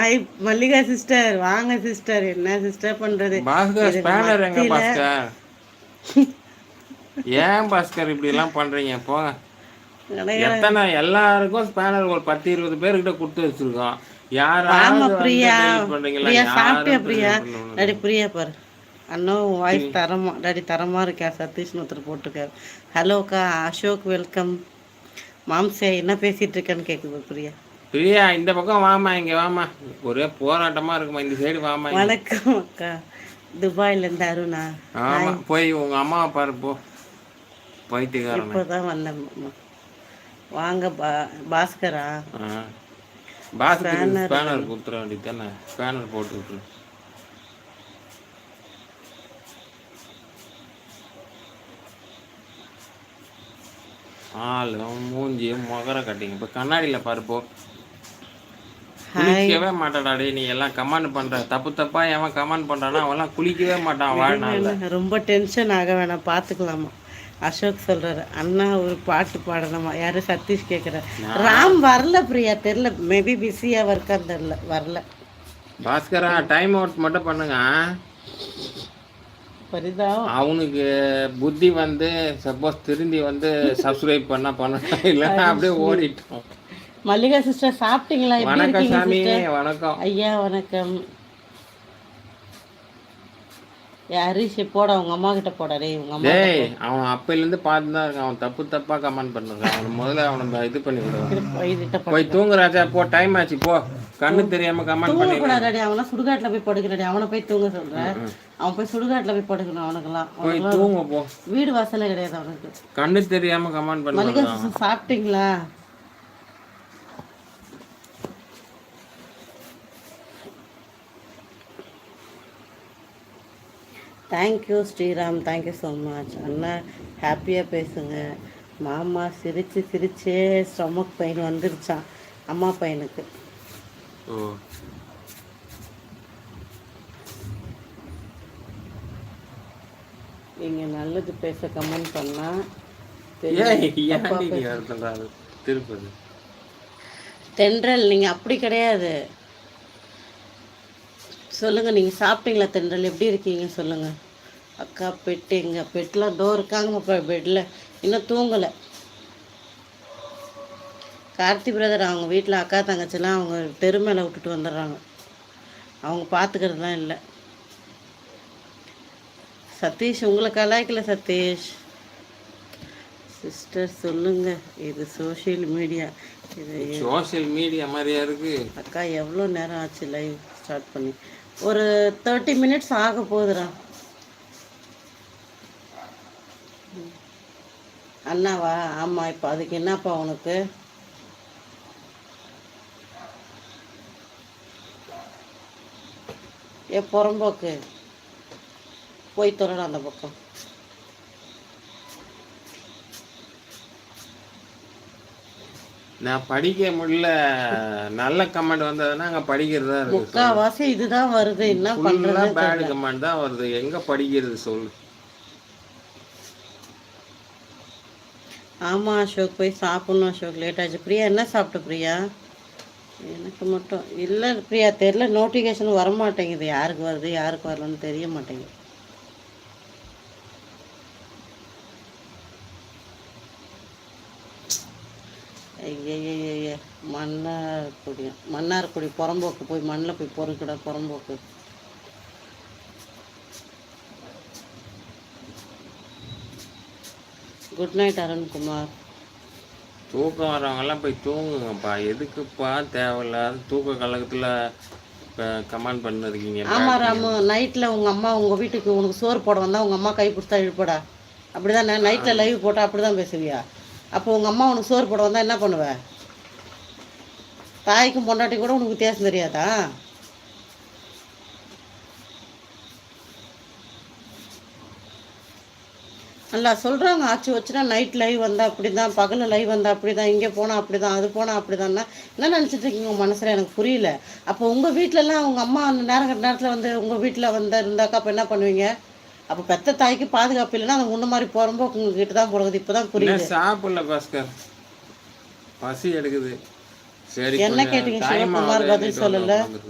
Hi Mallika sister வாங்க sister என்ன sister பண்றது? பாஸ்கர் ஸ்பேனர் எங்க பாஸ்கர்? ஏன் பாஸ்கர் இப்படி எல்லாம் பண்றீங்க? போங்க. எத்தனை எல்லாருக்கும் ஸ்பேனர் ஒரு பத்து இருபது பேர்கிட்ட கொடுத்து வச்சிருக்கோம். யாராவது பிரியா. பிரியா சாப்பிட்டியா பிரியா. டாடி பிரியா பாரு. அண்ணா வாய்ஸ் தரமா டாடி தரமா இருக்கா? சதீஷ்னு ஒருத்தர் போட்டிருக்காரு. ஹலோக்கா அசோக் வெல்கம் மாம்சே என்ன பேசிட்டு இருக்கேன்னு கேக்குது பிரியா. பிரியா இந்த பக்கம் வாமா இங்க வாமா ஒரே போராட்டமா இருக்குமா இந்த சைடு வாமா. வணக்கம் அக்கா. துபாயில இருந்து அருணா. ஆமா போய் உங்க அம்மாவை பாரு போ. பைத்தியக்காரன் இப்போதான் வந்தேன். வாங்க பா பாஸ்கரா. பாஸ்கர் ஸ்பேனர் கொடுத்துட வேண்டியது தானே ஸ்பேனர் போட்டு விட்டுரு ஆளும் மூஞ்சியும் முகர கட்டிங்க. இப்போ கண்ணாடியில் பாரு போ. குளிக்கவே மாட்டாடா டேய் நீ எல்லாம் கமெண்ட் பண்ற. தப்பு தப்பா எவன் கமெண்ட் பண்றானா அவன்லாம் குளிக்கவே மாட்டான் வாழ்நாள்ல. ரொம்ப டென்ஷன் ஆக வேணாம். பார்த்துக்கலாமா? அசோக் சொல்றாரு அண்ணா ஒரு பாட்டு பாடணுமா? யாரு சதீஷ் கேட்குறாரு ராம் வரல பிரியா தெரில மேபி பிஸியாக ஒர்க்காக தெரில வரல. பாஸ்கரா டைம் அவுட் மட்டும் பண்ணுங்க. பரிதாபம் அவனுக்கு புத்தி வந்து சப்போஸ் திரும்பி வந்து சப்ஸ்கிரைப் பண்ணா பண்ணலாம் இல்லைன்னா அப்படியே ஓடிட்டோம். மல்லிகா சிஸ்டர் சாப்பிட்டீங்களா? எப்படி இருக்கீங்க சிஸ்டர்? வணக்கம். ஐயா வணக்கம். ஹரிஷ் போட உங்க அம்மா கிட்ட போட. டேய் உங்க அம்மா டேய் அவன் அப்பையில இருந்து பார்த்து தான் இருக்கான். அவன் தப்பு தப்பா கமெண்ட் பண்ணுறான். அவன் முதல்ல அவனை இது பண்ணி விடுவான் போய் தூங்கு ராஜா போ டைம் ஆச்சு போ. கண்ணு தெரியாம கமெண்ட் பண்ணி தூங்கக்கூடாது அவனா சுடுகாட்டில் போய் படுக்கிறாடி அவனை போய் தூங்க சொல்றேன் அவன் போய் சுடுகாட்டில் போய் படுக்கணும் அவனுக்கெல்லாம். போய் தூங்க போ. வீடு வாசலே கிடையாது அவனுக்கு. கண்ணு தெரியாம கமெண்ட் பண்ணி சாப்பிட்டீங்களா? Thank you Sriram thank you so much அண்ணா ஹாப்பியாக பேசுங்க. மாமா சிரிச்சு சிரிச்சே ஸ்டொமக் பெயின் வந்துருச்சான் அம்மா பையனுக்கு. நீங்கள் நல்லது பேச கமெண்ட் பண்ணால்? திருப்பதி. தென்றல் நீங்கள் அப்படி கிடையாது. சொல்லுங்கள் நீங்கள் சாப்பிட்டீங்களா தென்றல்? எப்படி இருக்கீங்க சொல்லுங்கள் அக்கா பெட்டு எங்க? பெட்லாம் டோர் இருக்காங்கப்பா பெட்டில் இன்னும் தூங்கலை. கார்த்தி பிரதர் அவங்க வீட்டில் அக்கா தங்கச்சிலாம் அவங்க தெரு மேலே விட்டுட்டு வந்துடுறாங்க. அவங்க பார்த்துக்கிறதுலாம் இல்லை. சதீஷ் உங்களை கலாய்க்கல சதீஷ். சிஸ்டர் சொல்லுங்க. இது சோஷியல் மீடியா இது சோஷியல் மீடியா மாதிரியா இருக்கு? அக்கா எவ்வளோ நேரம் ஆச்சு லைவ் ஸ்டார்ட் பண்ணி? ஒரு தேர்ட்டி மினிட்ஸ் ஆக போகுதுடா. அண்ணாவா? ஆமாம் இப்போ அதுக்கு என்னப்பா உனக்கு? ஏ புறம்போக்கு. போய் தொடர அந்த பக்கம். நான் படிக்க முடியல. நல்ல கமெண்ட் வந்ததுன்னா அங்க படிக்கிறதா இருக்கு. முக்காவாசி இதுதான் வருது. என்ன பண்றது பேட் கமெண்ட் தான் வருது. எங்க படிக்கிறது சொல்லு. ஆமா அசோக். போய் சாப்பிடணும் அசோக். லேட் ஆச்சு. பிரியா என்ன சாப்பிட்ட பிரியா? எனக்கு மட்டும். இல்லை பிரியா தெரில நோட்டிஃபிகேஷன் வர மாட்டேங்குது யாருக்கு வருது யாருக்கு வரலன்னு தெரிய மாட்டேங்குது. ஐயய்யய்ய மன்னார்குடி மன்னார்குடி புறம்போக்கு போய் மண்ணில் போய் பொறுக்கடா புறம்போக்கு. Good night Arunkumar. தூக்கம் வரவங்க எல்லாம் போய் தூங்குங்கப்பா. எதுக்குப்பா தேவையில்லாத தூக்க கலக்கத்துல கமெண்ட் பண்ணிருக்கீங்க? ஆமா ராமு. நைட்ல உங்க அம்மா உங்க வீட்டுக்கு உனக்கு சோறு போட வந்தா உங்க அம்மா கை பிடிச்சா இழுப்படா. அப்படிதான் நைட்ல லைவ் போட்டா அப்படிதான் பேசுவியா? அப்போ உங்கள் அம்மா உனக்கு சோறு போட வந்தால் என்ன பண்ணுவ? தாய்க்கும் பொண்டாட்டி கூட உனக்கு வித்தியாசம் தெரியாதா? நல்லா சொல்கிறாங்க ஆச்சு வச்சுனா நைட் லைவ் வந்தால் அப்படி தான் பகலில் லைவ் வந்தால் அப்படி தான் இங்கே போனால் அப்படி தான் அது போனால் அப்படி தான்னா என்ன நினச்சிட்டு இருக்கீங்க உங்கள் மனசில்? எனக்கு புரியல. அப்போ உங்கள் வீட்டிலலாம் உங்கள் அம்மா அந்த நேரம் கட்ட நேரத்தில் வந்து உங்கள் வீட்டில் வந்து இருந்தாக்கா அப்போ என்ன பண்ணுவீங்க? அப்போ பெத்த தாய்க்கு பாதுகாப்பு இல்லைன்னா அந்த முன்ன மாதிரி போகிறப்போ உங்ககிட்ட தான் போகிறது இப்போ தான் புரியுது. சாப்பிடல பாஸ்கர்? பசி எடுக்குது. சரி என்ன கேட்டீங்க? சிவகுமார் பதில் சொல்லல?